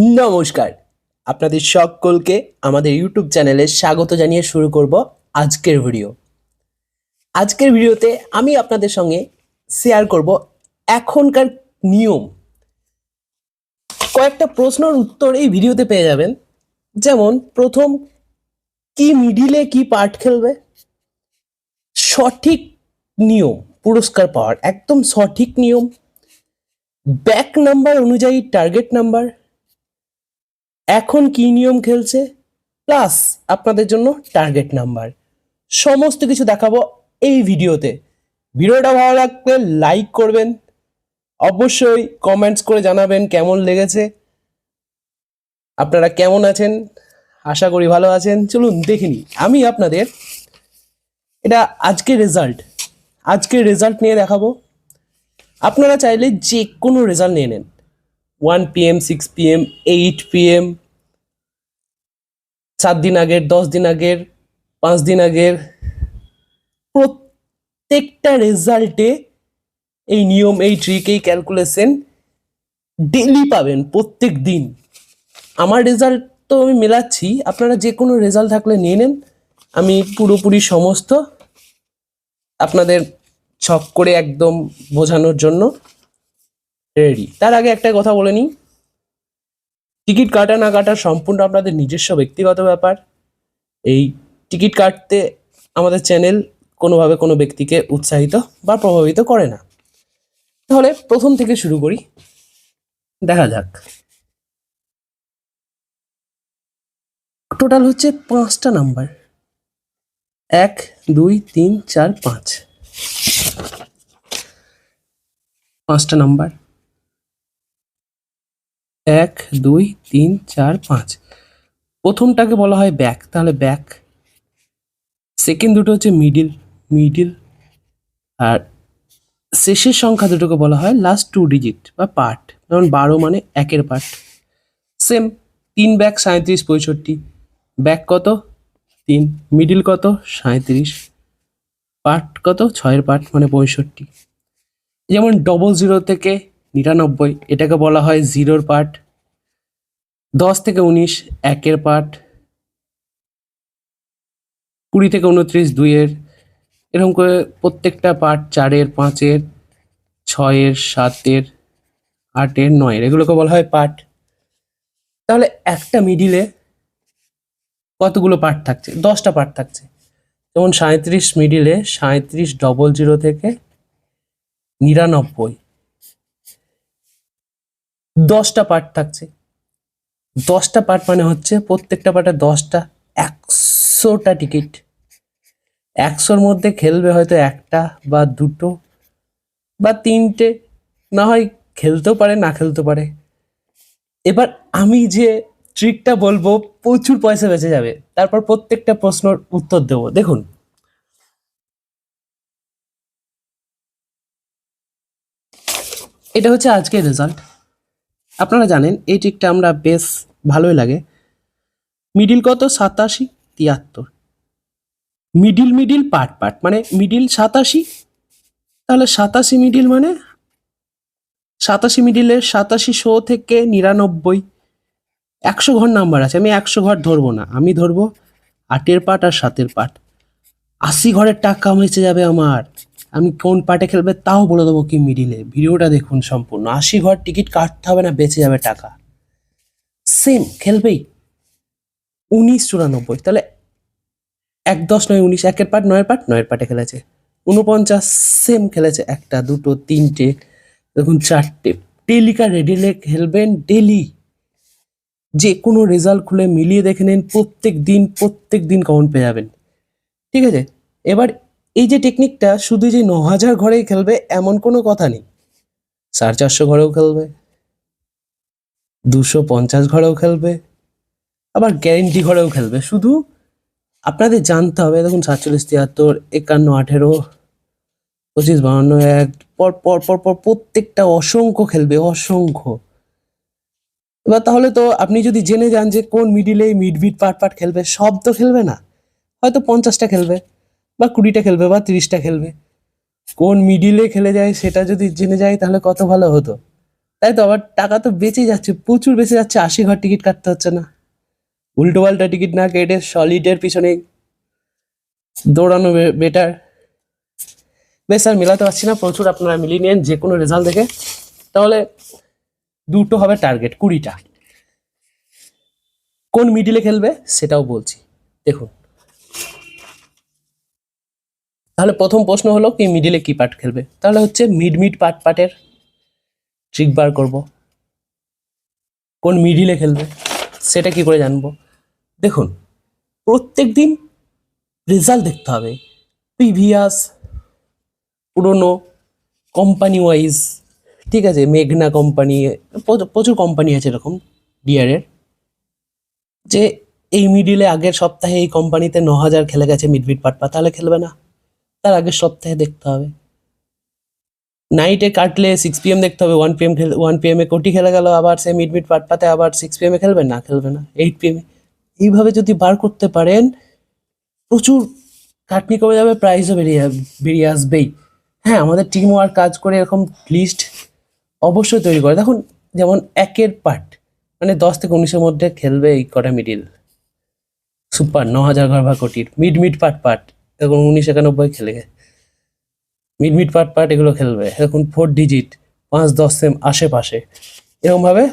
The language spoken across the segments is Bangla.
নমস্কার। আপনাদের সকলকে আমাদের ইউটিউব চ্যানেলে স্বাগত জানিয়ে শুরু করব আজকের ভিডিও। আজকের ভিডিওতে আমি আপনাদের সঙ্গে শেয়ার করব এখনকার নিয়ম। কয়েকটা প্রশ্নের উত্তর এই ভিডিওতে পেয়ে যাবেন। যেমন, প্রথম, কি মিডিলে কি পার্ট খেলবে? সঠিক নিয়ম, পুরস্কার পাওয়ার, একদম সঠিক নিয়ম। ব্যাক নাম্বার অনুযায়ী টার্গেট নাম্বার এখন কি নিয়ম খেলছে? প্লাস আপনাদের জন্য টার্গেট নাম্বার সমস্ত কিছু দেখাবো এই ভিডিওতে। ভিডিওটা ভালো লাগলে লাইক করবেন। অবশ্যই কমেন্টস করে জানাবেন কেমন লেগেছে। আপনারা কেমন আছেন? আশা করি ভালো আছেন। চলুন দেখিনি আমি আপনাদের এটা আজকের রেজাল্ট আজকের রেজাল্ট নিয়ে দেখাবো। আপনারা চাইলে যে কোনো রেজাল্ট নিয়ে নেন। One PM six PM eight PM সাত দিন আগের, দশ দিন আগের, পাঁচ দিন আগের, প্রত্যেকটা রেজাল্টে এই নিয়ম, এই ট্রিক এই ক্যালকুলেশন ডেলি পাবেন প্রত্যেক দিন। আমার রেজাল্ট তো আমি মেলাচ্ছি, আপনারা যে কোনো রেজাল্ট থাকলে নিয়ে নেন। আমি পুরোপুরি সমস্ত আপনাদের ছক করে একদম বোঝানোর জন্য রেডি তার আগে একটা কথা বলে নিই। টিকিট কাটা না কাটা সম্পূর্ণ আপনাদের নিজস্ব ব্যক্তিগত ব্যাপার। এই টিকিট কাটতে আমাদের চ্যানেল কোনোভাবে কোনো ব্যক্তিকে উৎসাহিত বা প্রভাবিত করে না। তাহলে প্রথম থেকে শুরু করি। দেখা যাক। টোটাল হচ্ছে পাঁচটা নাম্বার। এক, দুই, তিন, চার, পাঁচ। পাঁচটা নাম্বার। এক, দুই, তিন, চার, পাঁচ। প্রথমটাকে বলা হয় ব্যাক তাহলে ব্যাক সেকেন্ড দুটো হচ্ছে মিডিল মিডিল আর শেষের সংখ্যা দুটোকে বলা হয় লাস্ট টু ডিজিট বা পার্ট যেমন বারো মানে একের পার্ট সেম তিন ব্যাক সাঁত্রিশ পঁয়ষট্টি। ব্যাক কত? তিন। মিডিল কত? সাঁত্রিশ পার্ট কত? ছয়ের পার্ট মানে পঁয়ষট্টি। যেমন ডবল জিরো থেকে নিরানব্বই, এটাকে বলা হয় জিরোর পার্ট। দশ থেকে উনিশ, একের পার্ট। কুড়ি থেকে উনত্রিশ, দুইয়ের। এরকম করে প্রত্যেকটা পার্ট চারের, পাঁচের, ছয়ের, সাতের, আটের, নয়ের, এগুলোকে বলা হয় পার্ট। তাহলে একটা মিডিলে কতগুলো পার্ট থাকছে? দশটা পার্ট থাকছে। যেমন সাঁত্রিশ মিডিলে সাঁত্রিশ ডবল জিরো থেকে নিরানব্বই। দশটা পার্ট থাকছে। দশটা পার্ট মানে হচ্ছে প্রত্যেকটা পার্টে দশটা, একশোটা টিকিট একশোর মধ্যে খেলবে হয়তো একটা বা দুটো বা তিনটে। না হয় খেলতেও পারে, না খেলতে পারে। এবার আমি যে ট্রিকটা বলব, প্রচুর পয়সা বেঁচে যাবে। তারপর প্রত্যেকটা প্রশ্নের উত্তর দেবো। দেখুন। এটা হচ্ছে আজকের রেজাল্ট আপনারা জানেন, এই ট্রিকটা আমরা বেশ ভালোই লাগে। মিডিল কত? সাতাশি, তিয়াত্তর। মিডিল মিডিল পার্ট পার্ট মানে মিডিল সাতাশি, তাহলে সাতাশি মিডিল মানে? সাতাশি মিডিলে সাতাশি শো থেকে নিরানব্বই। একশো ঘর নাম্বার আছে, আমি একশো ঘর ধরবো না, আমি ধরবো আটের পার্ট আর সাতের পার্ট আশি ঘরের টাকা বেঁচে যাবে আমার। আমি কোন পার্টে খেলবে তাও বলে দেবো কি মিডিলে ভিডিওটা দেখুন সম্পূর্ণ। আশি ঘর টিকিট কাটতে হবে না, বেঁচে যাবে টাকা। সেম খেলবেই। উনিশ চুরানব্বই, তাহলে এক দশ নয় উনিশ, একের পার্ট নয়ের পার্ট নয়ের পার্টে খেলেছে। উনপঞ্চাশ সেম খেলেছে একটা, দুটো, তিনটে, দেখুন চারটে। ডেলিকা রেডিলে খেলবেন ডেলি যে কোনো রেজাল্ট খুলে মিলিয়ে দেখে নিন, প্রত্যেক দিন প্রত্যেক দিন কমন পেয়ে যাবেন। ঠিক আছে? এবার এই যে টেকনিকটা শুধু যে ন হাজার ঘরেই খেলবে, এমন কোনো কথা নেই। সাড়ে চারশো ঘরেও খেলবে, দুশো পঞ্চাশ ঘরেও খেলবে, আবার গ্যারেন্টি ঘরেও খেলবে। শুধু আপনাদের জানতে হবে, দেখুন সাতচল্লিশ, তিয়াত্তর, একান্ন, আঠেরো, পঁচিশ বাহান্ন এক, পর পর পর পর প্রত্যেকটা অসংখ্য খেলবে, অসংখ্য। এবার তাহলে তো আপনি যদি জেনে যান যে কোন মিডিলে মিড বিট পার্ট পার্ট খেলবে, সব তো খেলবে না। হয়তো পঞ্চাশটা খেলবে। বা কুড়িটা খেলবে বা তিরিশটা খেলবে। কোন মিডিলে খেলে যায় সেটা যদি জেনে যায় তাহলে কত ভালো হতো। তাই তো, আবার টাকা তো বেঁচে যাচ্ছে, প্রচুর বেঁচে যাচ্ছে, আশি ঘর টিকিট কাটতে হচ্ছে না। উল্টো পাল্টা টিকিট না কেটে সলিডের পিছনে দৌড়ানো বেটার বেশ, আর মেলাতে পারছি না, প্রচুর আপনারা মিলিয়ে নিন যে কোনো রেজাল্ট দেখে। তাহলে দুটো হবে টার্গেট কুড়িটা। কোন মিডিলে খেলবে সেটাও বলছি। দেখুন তাহলে প্রথম প্রশ্ন হলো কি মিডিলে কি পার্ট খেলবে? তাহলে হচ্ছে মিড মিড পার্ট পার্টের ট্রিক বার করব। কোন মিডিলে খেলবে? সেটা কি করে জানব? দেখুন প্রত্যেক দিন রেজাল্ট দেখতে হবে। প্রিভিয়াস পুরনো কোম্পানি ওয়াইজ ঠিক আছে? মেঘনা কোম্পানি প্রচুর কোম্পানি আছে এরকম ডিয়ারের যে এই মিডিলে আগের সপ্তাহে এই কোম্পানিতে ন হাজার খেলে গেছে মিড মিড পাটপা তাহলে খেলবে না। তার আগের সপ্তাহে দেখতে হবে। নাইটে কাটলে সিক্স পিএম দেখতে হবে ওয়ান পিএম খেলে ওয়ান পি পিএমে কোটি খেলে গেল, আবার সে মিড মিড পাটপাতে আবার সিক্স পি পিএমে খেলবে? না খেলবে না। এইট পি পিএমে এইভাবে যদি বার করতে পারেন, প্রচুর খাটনি কমে যাবে প্রাইসও বেরিয়ে বেরিয়ে আসবেই। হ্যাঁ আমাদের টিম ওয়ার্ক কাজ করে এরকম লিস্ট অবশ্যই তৈরি করে। দেখুন, যেমন একের পার্ট মানে দশ থেকে উনিশের মধ্যে খেলবে এই কটা মিডিল সুপার ন হাজার ঘর বা কোটির। মিড মিড পার্ট পার্ট এখন উনিশ একানব্বই খেলে গে মিড মিড পার্ট পার্ট এগুলো খেলবে। এখন ফোর ডিজিট পাঁচ দশ সেম আশেপাশে। এরকমভাবে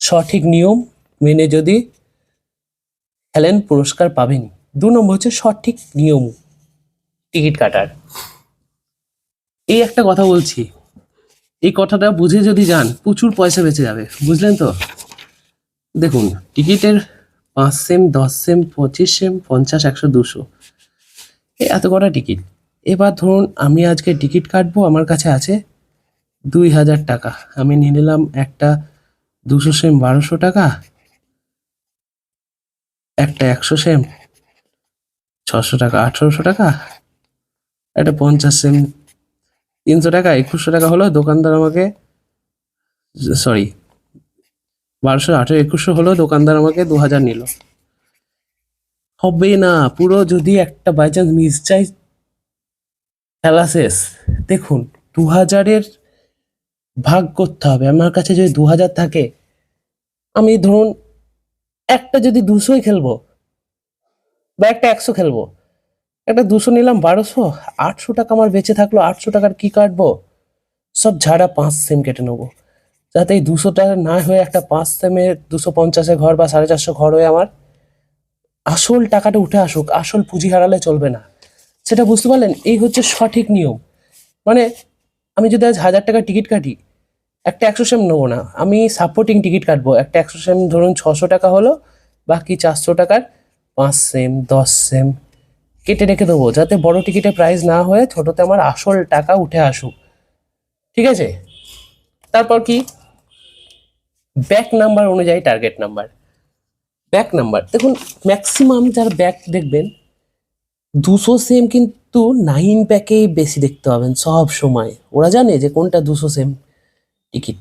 সঠিক নিয়ম মেনে যদি খেলেন, পুরস্কার পাবেন দু নম্বর হচ্ছে সঠিক নিয়ম, টিকিট কাটার। এই একটা কথা বলছি। এই কথাটা বুঝে যদি যান, প্রচুর পয়সা বেঁচে যাবে। বুঝলেন তো? দেখুন, টিকিটের পাঁচ সেম দশ সেম পঁচিশ সেম পঞ্চাশ, একশো, দুশো। এই এত কটা টিকিট এবার ধরুন আমি আজকে টিকিট কাটবো, আমার কাছে আছে দুই হাজার টাকা। আমি নিয়ে নিলাম একটা দুশো সেম, বারোশো টাকা, একটা একশো সেম, ছশো টাকা, আঠারোশো টাকা, একটা পঞ্চাশ সেম, তিনশো টাকা, একুশশো টাকা হলো দোকানদার আমাকে, সরি, বারোশো, আঠেরো, একুশশো হলো দোকানদার আমাকে দু হাজার নিল। হবে না। পুরো যদি একটা বাই চান্স মিস যায়, খেলা শেষ। দেখুন দু হাজারের ভাগ করতে হবে। আমার কাছে যদি দু হাজার থাকে, আমি ধরুন একটা যদি দুশোই খেলব বা একটা একশো খেলব, একটা দুশো নিলাম বারোশো, আটশো টাকা আমার বেঁচে থাকল, আটশো টাকার কি কাটবো? সব ঝাড়া পাঁচ সেম কেটে নেব। যাতে এই দুশো টাকা না হয়ে একটা পাঁচ সেমে দুশো পঞ্চাশে ঘর বা সাড়ে চারশো ঘর হয়ে আমার আসল টাকাটা উঠে আসুক, আসল পুঁজি হারালে চলবে না। সেটা বুঝতে পারলেন? এই হচ্ছে সঠিক নিয়ম। মানে আমি যদি আজ হাজার টাকার টিকিট কাটি, একটা একশো সেম নেব না। আমি সাপোর্টিং টিকিট কাটবো। একটা একশো সেম ধরুন ছশো টাকা হলো, বাকি চারশো টাকার পাঁচ সেম, দশ সেম কেটে রেখে দেবো। যাতে বড় টিকিটে প্রাইস না হয়ে ছোটোতে আমার আসল টাকা উঠে আসুক। ঠিক আছে? তারপর কি? ব্যাক নাম্বার অনুযায়ী টার্গেট নাম্বার। Back number. দেখুন ম্যাক্সিমাম যারা ব্যাক দেখবেন, দুশো সেম কিন্তু নাইন প্যাকেই বেশি দেখতে পাবেন সব সময়। ওরা জানে যে কোনটা দুশো সেম টিকিট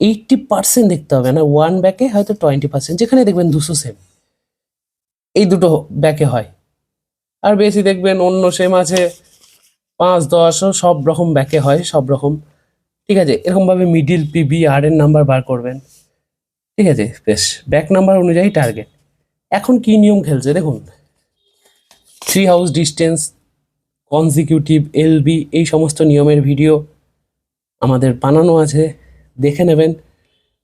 এইটটি পার্সেন্ট দেখতে হবে না ওয়ান ব্যাকে হয়তো টোয়েন্টি পার্সেন্ট যেখানে দেখবেন দুশো সেম এই দুটো ব্যাকে হয়। আর বেশি দেখবেন অন্য সেম আছে, পাঁচ দশও সব রকম ব্যাকে হয় সব রকম ঠিক আছে, এরকমভাবে মিডিল পিবি আর এর নাম্বার বার করবেন। ঠিক আছে? বেশ। ব্যাক নাম্বার অনুযায়ী টার্গেট এখন কি নিয়ম খেলছে দেখুন। Three house distance consecutive LB এই সমস্ত নিয়মের ভিডিও আমাদের বানানো আছে। দেখে নেবেন।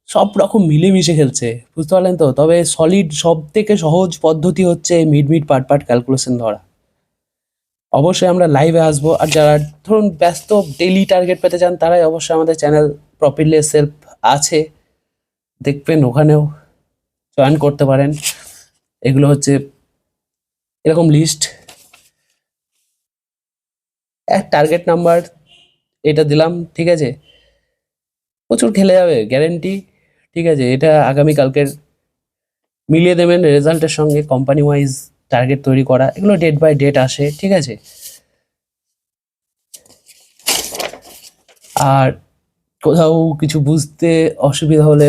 সব রকম মিলেমিশে খেলছে। বুঝতে পারলেন তো? তবে সলিড সব থেকে সহজ পদ্ধতি হচ্ছে mid mid part part calculation ধরা। অবশ্যই আমরা লাইভে আসব। আর যারা ধরুন ব্যস্ত ডেইলি টার্গেট পেতে চান, তারাই অবশ্যই আমাদের চ্যানেল প্রফিটলে সেলফ আছে। দেখবেন ওখানেও জয়েন করতে পারেন। এগুলো হচ্ছে এরকম লিস্ট এক টার্গেট নাম্বার এটা দিলাম, ঠিক আছে? প্রচুর খেলে যাবে গ্যারেন্টি ঠিক আছে? এটা আগামী কালকের মিলিয়ে দেবেন রেজাল্টের সঙ্গে কোম্পানি ওয়াইজ টার্গেট তৈরি করা। এগুলো ডেট বাই ডেট আসে, ঠিক আছে? আর কোথাও কিছু বুঝতে অসুবিধা হলে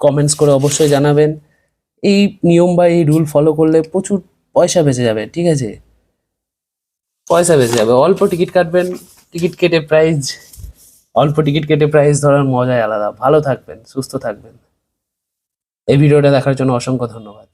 কমেন্টস করে অবশ্যই জানাবেন। এই নিয়ম বা এই রুল ফলো করলে প্রচুর পয়সা বেঁচে যাবে, ঠিক আছে? পয়সা বেঁচে যাবে। অল্প টিকিট কাটবেন টিকিট কেটে প্রাইজ অল্প টিকিট কেটে প্রাইজ ধরার মজাই আলাদা। ভালো থাকবেন, সুস্থ থাকবেন। এই ভিডিওটা দেখার জন্য অসংখ্য ধন্যবাদ।